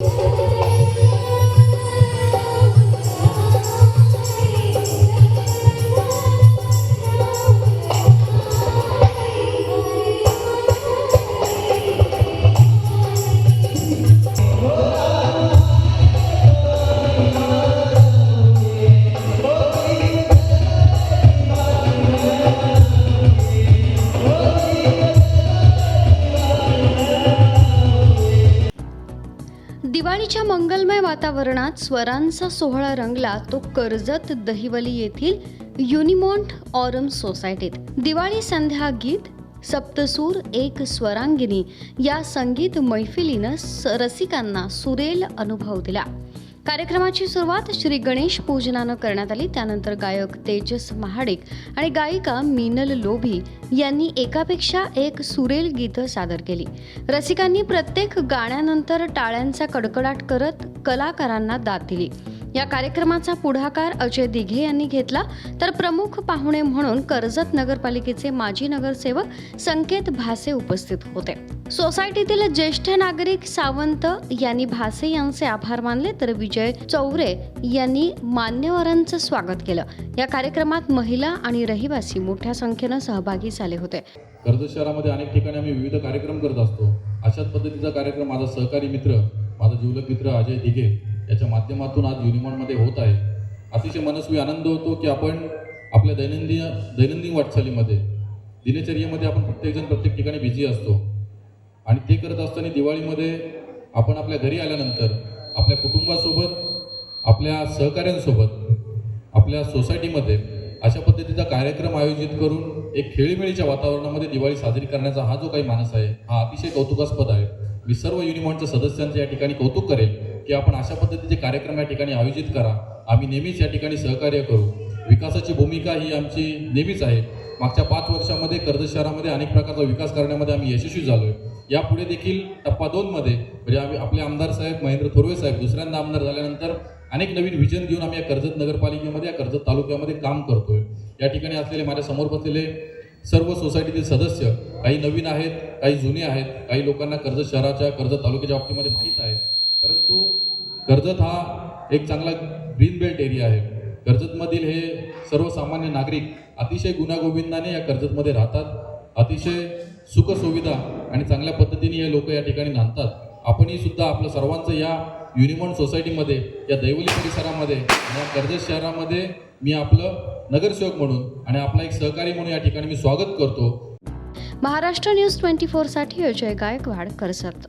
you. दिवाळीच्या मंगलमय वातावरणात स्वरांचा सोहळा रंगला तो कर्जत दहिवली येथील युनिमॉन्ट ऑरम सोसायटीत. दिवाळी संध्या गीत सप्तसूर एक स्वरांगिनी या संगीत मैफिलीनं स- रसिकांना सुरेल अनुभव दिला. कार्यक्रमाची सुरुवात श्री गणेश पूजनानं करण्यात आली. त्यानंतर गायक तेजस महाडिक आणि गायिका मीनल लोभी यांनी एकापेक्षा एक सुरेल गीतं सादर केली. रसिकांनी प्रत्येक गाण्यानंतर टाळ्यांचा कडकडाट करत कलाकारांना दाद दिली. या कार्यक्रमाचा पुढाकार अजय दिघे यांनी घेतला. तर प्रमुख पाहुणे म्हणून कर्जत नगरपालिकेचे माजी नगरसेवक संकेत भासे उपस्थित होते. सोसायटीतील ज्येष्ठ नागरिक सावंत यांनी भासे यांचे आभार मानले तर विजय चौरे यांनी मान्यवरांचं स्वागत केलं. या कार्यक्रमात महिला आणि रहिवासी मोठ्या संख्येनं सहभागी झाले होते. कर्जत शहरामध्ये अनेक ठिकाणी आम्ही विविध कार्यक्रम करत असतो. अशाच पद्धतीचा कार्यक्रम माझा सहकारी मित्र माझा जीवलक मित्र अजय दिघे याच्या माध्यमातून आज युनिमॉनमध्ये होत आहे. अतिशय मनस्वी आनंद होतो की आपण आपल्या दैनंदिन दैनंदिन वाटचालीमध्ये दिनचर्येमध्ये आपण प्रत्येकजण प्रत्येक ठिकाणी बिझी असतो. आणि ते करत असताना दिवाळीमध्ये आपण आपल्या घरी आल्यानंतर आपल्या कुटुंबासोबत आपल्या सहकाऱ्यांसोबत आपल्या सोसायटीमध्ये अशा पद्धतीचा कार्यक्रम आयोजित करून एक खेळीमेळीच्या वातावरणामध्ये दिवाळी साजरी करण्याचा हा जो काही मानस आहे हा अतिशय कौतुकास्पद आहे. मी सर्व युनिमॉनच्या सदस्यांचे या ठिकाणी कौतुक करेल. की आपण अशा पद्धतीचे कार्यक्रम या ठिकाणी आयोजित करा. आम्ही नेहमीच या ठिकाणी सहकार्य करू. विकासाची भूमिका ही आमची नेहमीच आहे. मागच्या पाच वर्षामध्ये कर्जत शहरामध्ये अनेक प्रकारचा विकास करण्यामध्ये आम्ही यशस्वी झालो आहे यापुढे देखील टप्पा दोनमध्ये म्हणजे आम्ही आपले आमदार साहेब महेंद्र थोरवे साहेब दुसऱ्यांदा आमदार झाल्यानंतर अनेक नवीन विजन घेऊन आम्ही या कर्जत नगरपालिकेमध्ये या कर्जत तालुक्यामध्ये काम करतोय. या ठिकाणी असलेले माझ्यासमोर बसलेले सर्व सोसायटीतील सदस्य काही नवीन आहेत काही जुने आहेत काही लोकांना कर्जत शहराच्या कर्जत तालुक्याच्या बाबतीमध्ये माहीत आहे. कर्जत हा एक चांगला ग्रीन बेल्ट एरिया आहे. कर्जतमधील हे सर्वसामान्य नागरिक अतिशय गुण्यागोविंदाने या कर्जतमध्ये राहतात. अतिशय सुखसुविधा आणि चांगल्या पद्धतीने हे लोक या ठिकाणी नांदतात. आपणही सुद्धा आपलं सर्वांचं या युनिमॉन सोसायटीमध्ये या दैवली परिसरामध्ये या कर्जत शहरामध्ये मी आपलं नगरसेवक म्हणून आणि आपला एक सहकारी म्हणून या ठिकाणी मी स्वागत करतो. महाराष्ट्र न्यूज ट्वेंटी फोरसाठी अजय गायकवाड कर्जत.